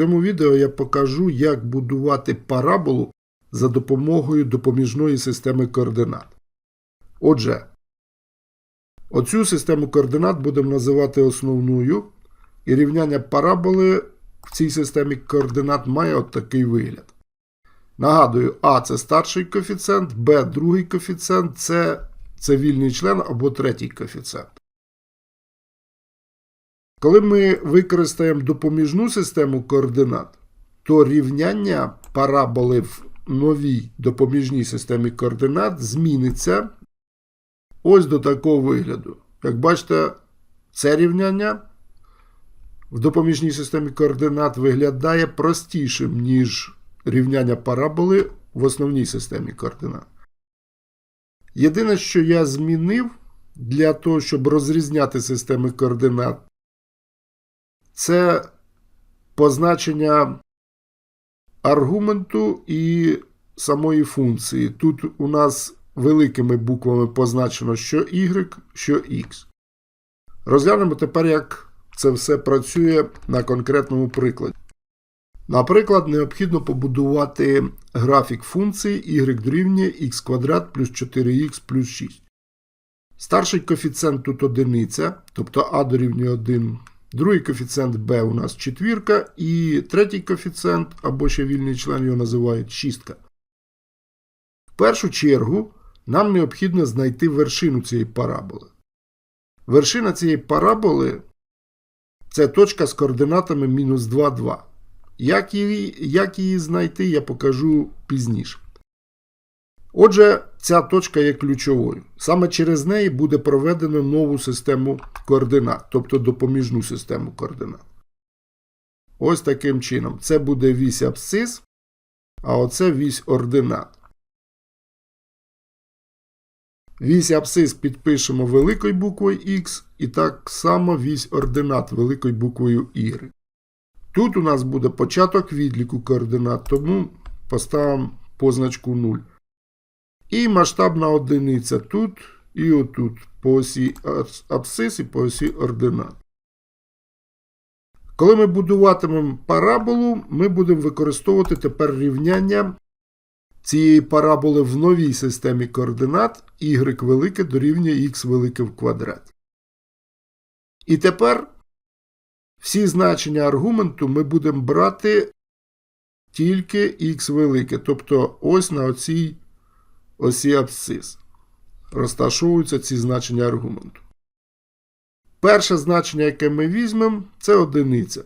цьому відео я покажу, як будувати параболу за допомогою допоміжної системи координат. Отже, оцю систему координат будемо називати основною, і рівняння параболи в цій системі координат має от такий вигляд. Нагадую, А це старший коефіцієнт, Б другий коефіцієнт, С це вільний член або третій коефіцієнт. Коли ми використаємо допоміжну систему координат, то рівняння параболи в новій допоміжній системі координат зміниться ось до такого вигляду. Як бачите, це рівняння в допоміжній системі координат виглядає простішим, ніж рівняння параболи в основній системі координат. Єдине, що я змінив для того, щоб розрізняти системи координат, це позначення аргументу і самої функції. Тут у нас великими буквами позначено, що y, що x. Розглянемо тепер, як це все працює на конкретному прикладі. Наприклад, необхідно побудувати графік функції y дорівнює x квадрат плюс 4х плюс 6. Старший коефіцієнт тут одиниця, тобто а дорівнює 1. Другий коефіцієнт b у нас четвірка, і третій коефіцієнт, або ще вільний член його називають шістка. В першу чергу нам необхідно знайти вершину цієї параболи. Вершина цієї параболи це точка з координатами мінус 2, 2. Як її, як її знайти, я покажу пізніше. Отже, ця точка є ключовою. Саме через неї буде проведено нову систему координат, тобто допоміжну систему координат. Ось таким чином. Це буде вісь абсцис, а оце вісь ординат. Вісь абсцис підпишемо великою буквою X, і так само вісь ординат великою буквою Y. Тут у нас буде початок відліку координат, тому поставимо позначку 0. І масштабна одиниця тут і отут по осі абсцис і по осі ординат. Коли ми будуватимемо параболу, ми будемо використовувати тепер рівняння цієї параболи в новій системі координат y велике дорівнює x велике в квадраті. І тепер всі значення аргументу ми будемо брати тільки х велике, тобто ось на оцій осі абсцис. Розташовуються ці значення аргументу. Перше значення, яке ми візьмемо, це одиниця.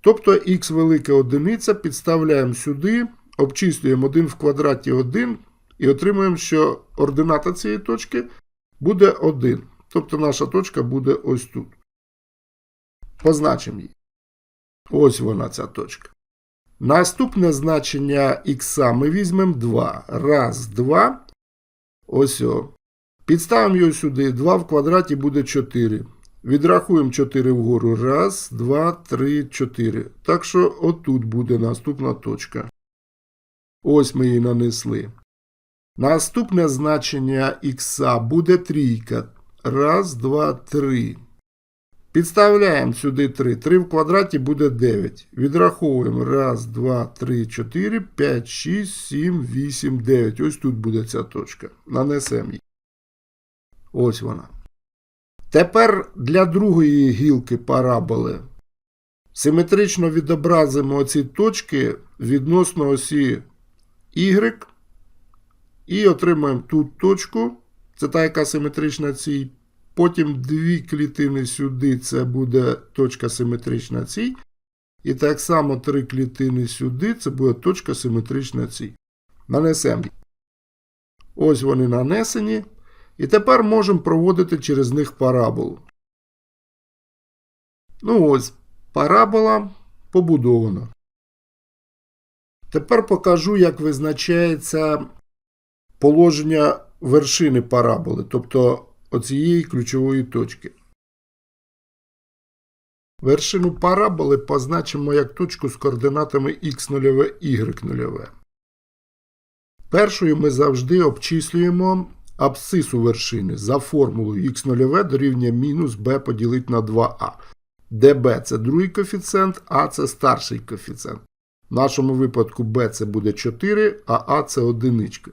Тобто х велике одиниця підставляємо сюди, обчислюємо 1 в квадраті 1 і отримуємо, що ордината цієї точки буде 1. Тобто наша точка буде ось тут. Позначимо її. Ось вона ця точка. Наступне значення х ми візьмемо 2. Раз, 2. Ось о. Підставимо його сюди. 2 в квадраті буде 4. Відрахуємо 4 вгору. Раз, 2, 3, 4. Так що отут буде наступна точка. Ось ми її нанесли. Наступне значення х буде трійка. Раз, два, три. Підставляємо сюди 3. 3 в квадраті буде 9. Відраховуємо 1, 2, 3, 4, 5, 6, 7, 8, 9. Ось тут буде ця точка. Нанесемо її. Ось вона. Тепер для другої гілки параболи симетрично відобразимо оці точки відносно осі Y. І отримаємо тут точку. Це та, яка симетрична цій. Потім дві клітини сюди, це буде точка симетрична цій. І так само три клітини сюди, це буде точка симетрична цій. Нанесемо. Ось вони нанесені. І тепер можемо проводити через них параболу. Ну ось, парабола побудована. Тепер покажу, як визначається положення вершини параболи, тобто оцієї ключової точки. Вершину параболи позначимо як точку з координатами x0, y0. Першою ми завжди обчислюємо абсцису вершини за формулою x0 дорівнює мінус b поділити на 2а. де b це другий коефіцієнт, а це старший коефіцієнт. В нашому випадку b це буде 4, а а це одиничка.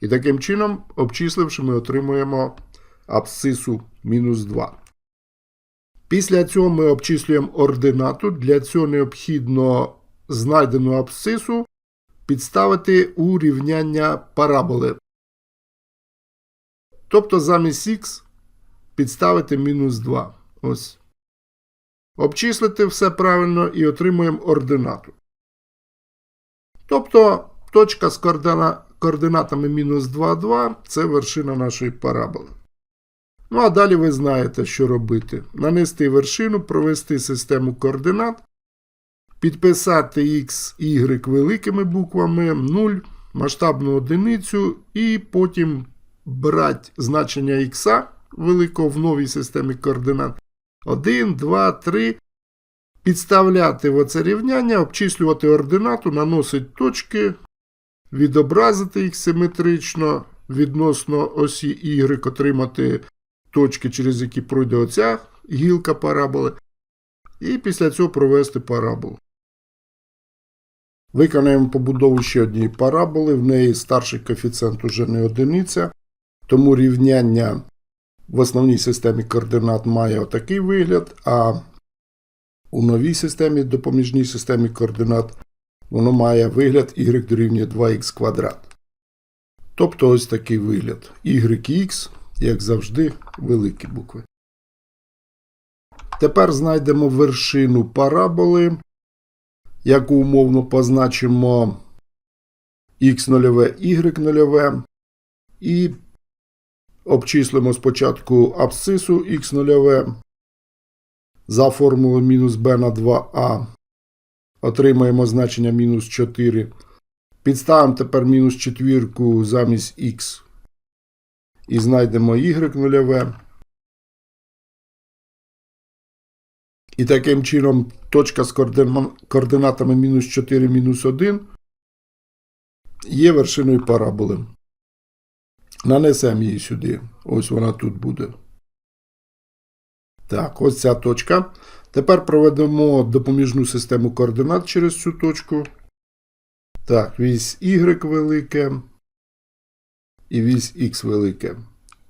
І таким чином, обчисливши, ми отримуємо абсцису мінус 2. Після цього ми обчислюємо ординату. Для цього необхідно знайдену абсцису підставити у рівняння параболи. Тобто замість х підставити мінус 2. Ось. Обчислити все правильно і отримуємо ординату. Тобто точка з координатами мінус 2, 2 це вершина нашої параболи. Ну а далі ви знаєте, що робити. Нанести вершину, провести систему координат, підписати x, y великими буквами, 0, масштабну одиницю, і потім брати значення x великого в новій системі координат. 1, 2, 3. Підставляти в оце рівняння, обчислювати ординату, наносити точки, відобразити їх симетрично відносно осі Y, отримати точки, через які пройде оця гілка параболи. І після цього провести параболу. Виконаємо побудову ще однієї параболи. В неї старший коефіцієнт уже не одиниця. Тому рівняння в основній системі координат має отакий вигляд, а у новій системі, допоміжній системі координат, воно має вигляд y дорівнює 2х квадрат. Тобто ось такий вигляд. y як завжди, великі букви. Тепер знайдемо вершину параболи, яку умовно позначимо x0, y0, і обчислимо спочатку абсцису x0 за формулою мінус b на 2а. Отримаємо значення мінус 4. Підставимо тепер мінус четвірку замість х. І знайдемо y0. І таким чином точка з координатами мінус 4, мінус 1 є вершиною параболи. Нанесемо її сюди. Ось вона тут буде. Так, ось ця точка. Тепер проведемо допоміжну систему координат через цю точку. Так, вісь Y велике і вісь X велике.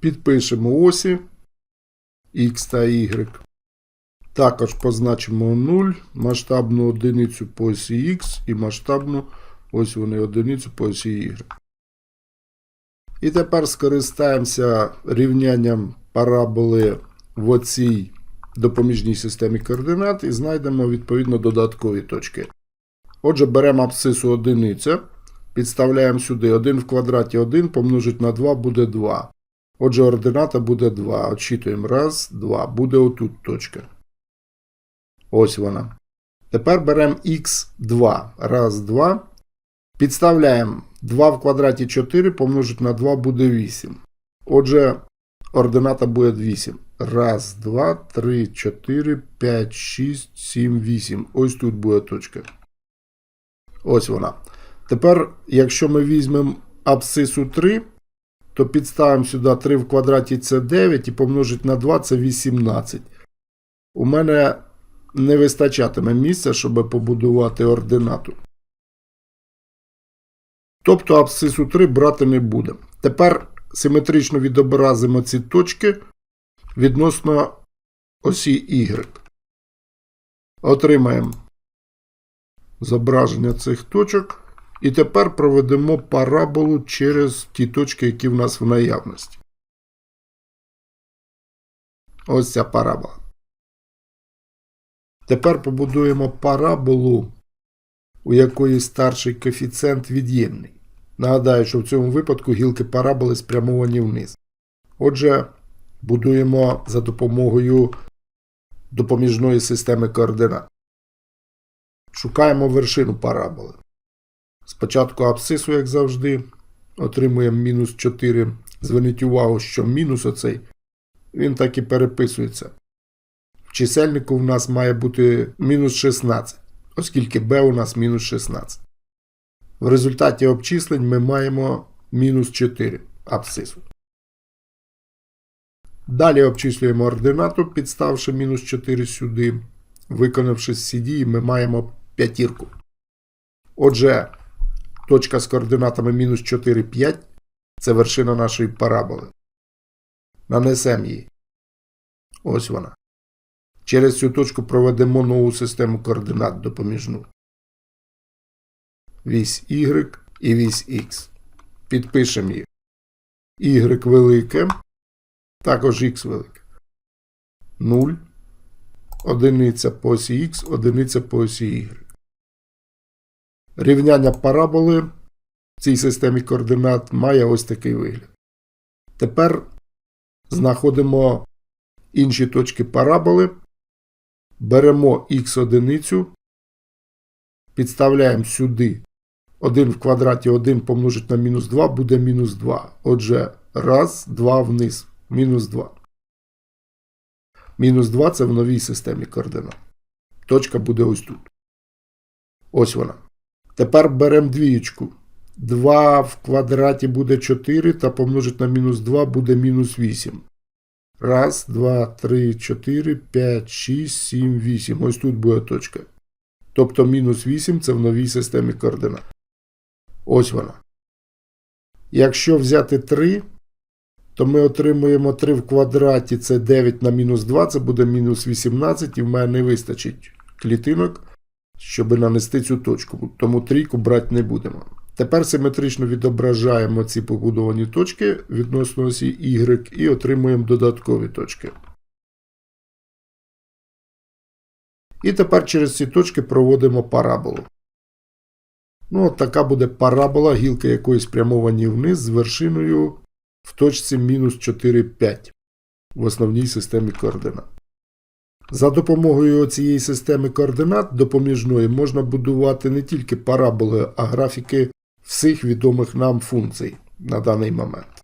Підпишемо осі X та Y. Також позначимо 0, масштабну одиницю по осі X і масштабну ось вони одиницю по осі Y. І тепер скористаємося рівнянням параболи в оцій допоміжній системі координат і знайдемо відповідно додаткові точки. Отже, беремо абсцису одиниця, підставляємо сюди 1 в квадраті 1 помножить на 2 буде 2. Отже, ордината буде 2. Очитуємо 1, 2. Буде отут точка. Ось вона. Тепер беремо х2. 1, 2. Підставляємо 2 в квадраті 4 помножить на 2 буде 8. Отже, ордината буде 8. 1, 2, 3, 4, 5, 6, 7, 8. Ось тут буде точка. Ось вона. Тепер, якщо ми візьмемо абсцису 3, то підставимо сюди 3 в квадраті це 9 і помножить на 2 це 18. У мене не вистачатиме місця, щоб побудувати ординату. Тобто абсцису 3 брати не будемо. Тепер симетрично відобразимо ці точки відносно осі Y. Отримаємо зображення цих точок. І тепер проведемо параболу через ті точки, які в нас в наявності. Ось ця парабола. Тепер побудуємо параболу, у якої старший коефіцієнт від'ємний. Нагадаю, що в цьому випадку гілки параболи спрямовані вниз. Отже, будуємо за допомогою допоміжної системи координат. Шукаємо вершину параболи. Спочатку абсцису, як завжди, отримуємо мінус 4. Зверніть увагу, що мінус оцей, він так і переписується. В чисельнику в нас має бути мінус 16, оскільки b у нас мінус 16. В результаті обчислень ми маємо мінус 4 абсцису. Далі обчислюємо ординату, підставши мінус 4 сюди. Виконавши всі дії, ми маємо п'ятірку. Отже, точка з координатами мінус 4, 5 це вершина нашої параболи. Нанесемо її. Ось вона. Через цю точку проведемо нову систему координат допоміжну. Вісь Y і вісь X. Підпишемо їх. Y велике, також X велике. 0, одиниця по осі X, одиниця по осі Y. Рівняння параболи в цій системі координат має ось такий вигляд. Тепер знаходимо інші точки параболи, беремо х одиницю, підставляємо сюди 1 в квадраті 1 помножить на мінус 2 буде мінус 2. Отже, раз, два вниз, мінус 2. Мінус 2 це в новій системі координат. Точка буде ось тут. Ось вона. Тепер беремо двієчку. 2 в квадраті буде 4 та помножить на мінус 2 буде мінус 8. Раз, два, три, чотири, п'ять, шість, сім, вісім. Ось тут буде точка. Тобто мінус 8 це в новій системі координат. Ось вона. Якщо взяти 3, то ми отримуємо 3 в квадраті це 9 на мінус 2, це буде мінус 18, і в мене не вистачить клітинок, щоб нанести цю точку. Тому трійку брати не будемо. Тепер симетрично відображаємо ці побудовані точки відносно осі Y і отримуємо додаткові точки. І тепер через ці точки проводимо параболу. Ну, от така буде парабола, гілки якої спрямовані вниз з вершиною в точці мінус 4, 5 в основній системі координат. За допомогою цієї системи координат допоміжної можна будувати не тільки параболи, а графіки всіх відомих нам функцій на даний момент.